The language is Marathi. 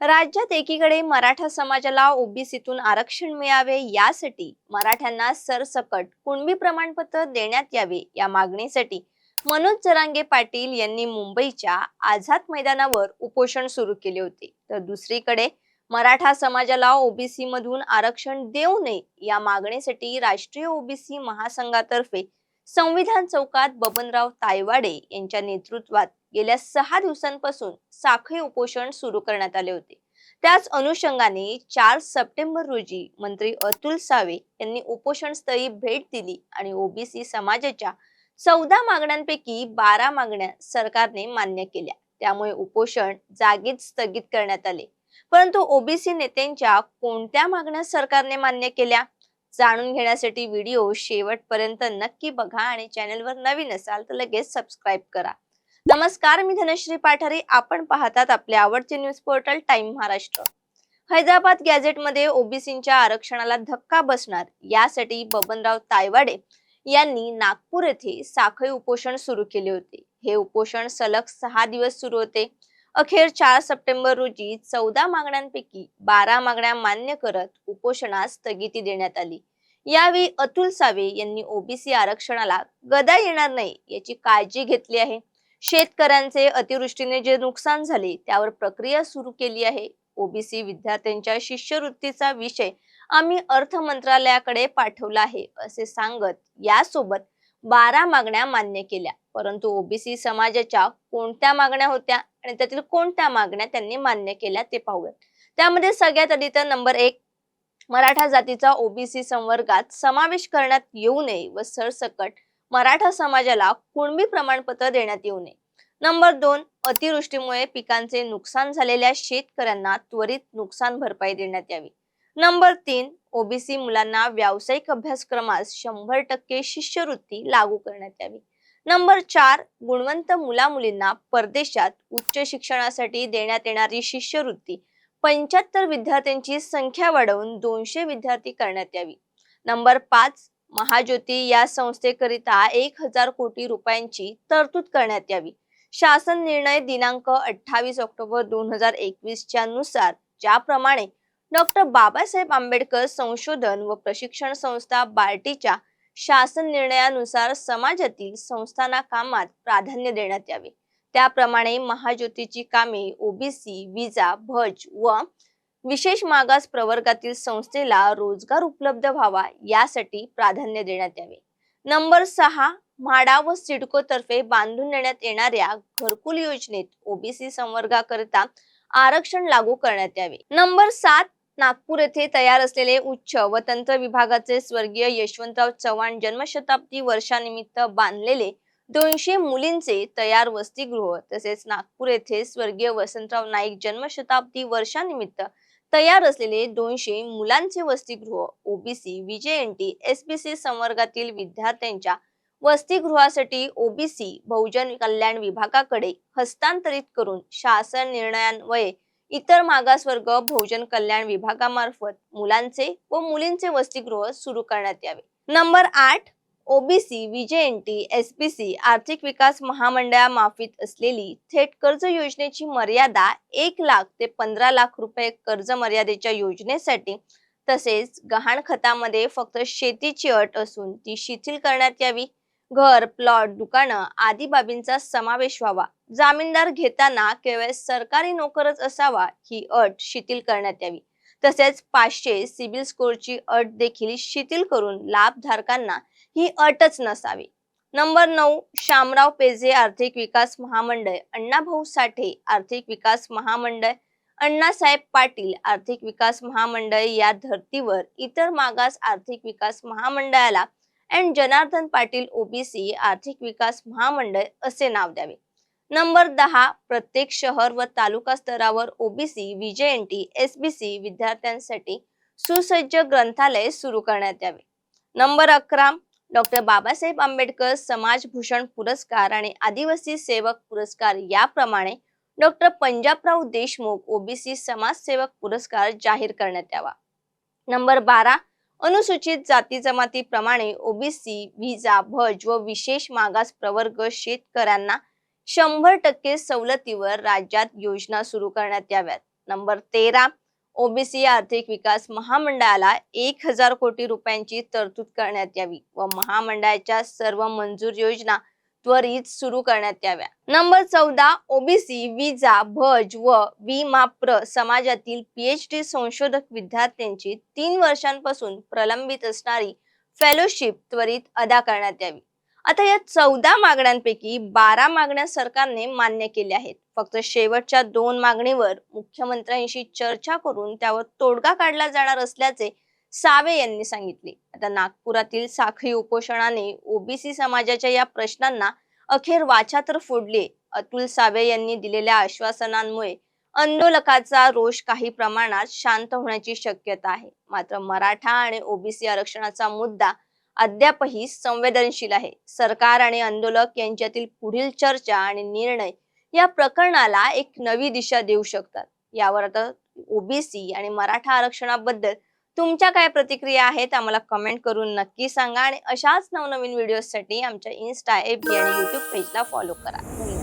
राज्यात एकीकडे मराठा समाजाला ओबीसीतून आरक्षण मिळावे यासाठी मराठ्यांना सरसकट कुणबी प्रमाणपत्र देण्यात यावे या मागणीसाठी मनोज जरांगे पाटील यांनी मुंबईच्या आझाद मैदानावर उपोषण सुरू केले होते. तर दुसरीकडे मराठा समाजाला ओबीसी मधून आरक्षण देऊ नये या मागणीसाठी राष्ट्रीय ओबीसी महासंघातर्फे संविधान चौकात बबनराव तायवाडे यांच्या नेतृत्वात गेल्या सहा दिवसांपासून साखळी उपोषण सुरू करण्यात आले होते. त्याच अनुषंगाने चार सप्टेंबर रोजी मंत्री अतुल सावे यांनी उपोषण स्थळी भेट दिली आणि ओबीसी समाजाच्या चौदा मागण्यांपैकी बारा मागण्या सरकारने मान्य केल्या. त्यामुळे उपोषण जागीच स्थगित करण्यात आले. परंतु ओबीसी नेत्यांच्या कोणत्या मागण्या सरकारने मान्य केल्या? जाणून घेण्यासाठी व्हिडिओ शेवटपर्यंत नक्की बघा आणि चॅनलवर नवीन असाल तर लगेच सबस्क्राईब करा. नमस्कार मी धनश्री पाठारे. आपण पाहतात आपले आवडते news portal time Maharashtra. Hyderabad गॅझेटमध्ये ओबीसीच्या आरक्षणाला धक्का बसणार यासाठी बबनराव तायवाडे यांनी नागपूर येथे साखळी उपोषण सुरू केले होते. हे उपोषण सलग सहा दिवस सुरू होते. अखेर चार सप्टेंबर रोजी चौदा मागण्यांपैकी बारा मागण्या मान्य करत उपोषणास स्थगिती देण्यात आली. यावेळी अतुल सावे यांनी ओबीसी आरक्षणाला गदा येणार नाही याची काळजी घेतली आहे. शेतकऱ्यांचे अतिवृष्टीने जे नुकसान झाले त्यावर प्रक्रिया सुरू केली आहे. ओबीसी विद्यार्थ्यांच्या शिष्यवृत्तीचा विषय आम्ही अर्थ मंत्रालयाकडे पाठवला आहे असे सांगत यासोबत बारा मागण्या मान्य केल्या. परंतु ओबीसी समाजाच्या कोणत्या मागण्या होत्या आणि त्यातील कोणत्या मागण्या त्यांनी मान्य केल्या ते पाहूयात. त्यामध्ये सगळ्यात आधी तर नंबर एक मराठा जातीचा ओबीसी संवर्गात समावेश करण्यात येऊ नये व सरसकट मराठा समाजाला कुणबी प्रमाणपत्र देण्यात येऊ नये. नंबर दोन अतिवृष्टीमुळे पिकांचे नुकसान झालेल्या शेतकऱ्यांना त्वरित नुकसान भरपाई देण्यात यावी. नंबर तीन ओबीसी मुलांना व्यावसायिक अभ्यासक्रमास शंभर टक्के शिष्यवृत्ती लागू करण्यात यावी. नंबर चार गुणवंत मुला मुलींना परदेशात उच्च शिक्षणासाठी देण्यात येणारी शिष्यवृत्ती पंच्याहत्तर विद्यार्थ्यांची संख्या वाढवून दोनशे विद्यार्थी करण्यात यावी. नंबर पाच महाज्योती या संस्थेकरिता एक हजार कोटी रुपयांची तरतूद करण्यात यावी. शासन निर्णय दिनांक अठ्ठावीस ऑक्टोबर दोन हजार एकवीसच्या नुसार ज्याप्रमाणे डॉक्टर बाबासाहेब आंबेडकर संशोधन व प्रशिक्षण संस्था बार्टीच्या शासन निर्णयानुसार समाजातील संस्थांना कामात प्राधान्य देण्यात यावे. त्याप्रमाणे महाज्योतीची कामे ओबीसी विजा भज व विशेष मागास प्रवर्गातील संस्थेला रोजगार उपलब्ध व्हावा यासाठी प्राधान्य देण्यात यावे. नंबर सहा म्हाडा व सिडको तर्फे बांधून देण्यात येणाऱ्या घरकुल योजनेत ओबीसी संवर्गाकरिता आरक्षण लागू करण्यात यावे. नंबर सात नागपूर येथे तयार असलेले उच्च व तंत्र विभागाचे स्वर्गीय यशवंतराव चव्हाण जन्मशताब्दी वर्षानिमित्त बांधलेले दोनशे मुलींचे तयार वसतिगृह तसेच नागपूर येथे स्वर्गीय वसंतराव नाईक जन्मशताब्दी वर्षानिमित्त तयार असलेले दोनशे मुलांचे वसतिगृह ओबीसी विजेएनटी एसबीसी संवर्गातील विद्यार्थ्यांच्या वसतिगृहासाठी ओबीसी बहुजन कल्याण विभागाकडे हस्तांतरित करून शासन निर्णयान्वये इतर मागासवर्ग बहुजन कल्याण विभागामार्फत मुलांचे व मुलींचे वसतिगृह सुरू करण्यात यावे. नंबर आठ ओबीसी विजेएनटी एसपीसी आर्थिक विकास महामंडळामार्फत असलेली थेट कर्ज योजनेची मर्यादा एक लाख ते पंधरा लाख रुपये कर्ज मर्यादेच्या योजनेसाठी तसेच गहाण खतामध्ये फक्त शेतीची अट असून ती शिथिल करण्यात यावी. घर प्लॉट दुकानं आदी बाबींचा समावेश व्हावा. जामीनदार घेताना केवळ सरकारी नोकरच असावा ही अट शिथिल करण्यात यावी. तसेच पाचशे सिबिल स्कोअरची अट देखील शिथिल करून लाभधारकांना ही अटच नसावी. नंबर नऊ शामराव पेजे आर्थिक विकास महामंडळ अण्णाभाऊ साठे आर्थिक विकास महामंडळ अण्णासाहेब पाटील आर्थिक विकास महामंडळ या धर्तीवर इतर मागास आर्थिक विकास महामंडळाला अँड जनार्दन पाटील ओबीसी आर्थिक विकास महामंडळ असे नाव द्यावे. नंबर दहा प्रत्येक शहर व तालुका स्तरावर ओबीसी विजेएनटी एसबीसी विद्यार्थ्यांसाठी सुसज्ज ग्रंथालय सुरू करण्यात यावे. नंबर अकरा डॉक्टर बाबासाहेब आंबेडकर समाजभूषण पुरस्कार आणि आदिवासी सेवक पुरस्कार याप्रमाणे डॉक्टर पंजाबराव देशमुख ओबीसी समाजसेवक पुरस्कार जाहीर करण्यात यावा. नंबर बारा अनुसूचित जाती जमातीप्रमाणे ओबीसी व्हिजा भज व विशेष मागास प्रवर्ग शेतकऱ्यांना शंभर टक्के सवलतीवर राज्यात योजना सुरू करण्यात याव्यात. नंबर तेरा ओबीसी आर्थिक विकास महामंडळाला एक हजार कोटी रुपयांची तरतूद करण्यात यावी व महामंडळाच्या सर्व मंजूर योजना त्वरित सुरू करण्यात याव्या. नंबर चौदा ओबीसी विजा भज व विमाप्र समाजातील पीएचडी संशोधक विद्यार्थ्यांची तीन वर्षांपासून प्रलंबित असणारी फेलोशिप त्वरित अदा करण्यात यावी. आता या चौदा मागण्यांपैकी बारा मागण्या सरकारने मान्य केल्या आहेत. फक्त शेवटच्या दोन मागणीवर मुख्यमंत्र्यांशी चर्चा करून त्यावर तोडगा काढला जाणार असल्याचे सावे यांनी सांगितले. आता नागपुरातील साखळी उपोषणाने ओबीसी समाजाच्या या प्रश्नांना अखेर वाचा तर फोडली. अतुल सावे यांनी दिलेल्या आश्वासनांमुळे आंदोलकाचा रोष काही प्रमाणात शांत होण्याची शक्यता आहे. मात्र मराठा आणि ओबीसी आरक्षणाचा मुद्दा अद्यापही संवेदनशील आहे. सरकार आणि आंदोलक यांच्यातील पुढील चर्चा आणि निर्णय या प्रकरणाला एक नवी दिशा देऊ शकतात. यावर आता ओबीसी आणि मराठा आरक्षणाबद्दल तुमच्या काय प्रतिक्रिया आहेत आम्हाला कमेंट करून नक्की सांगा आणि अशाच नवनवीन व्हिडिओसाठी आमच्या इन्स्टा एफ आणि युट्यूब पेजला फॉलो करा. धन्यवाद.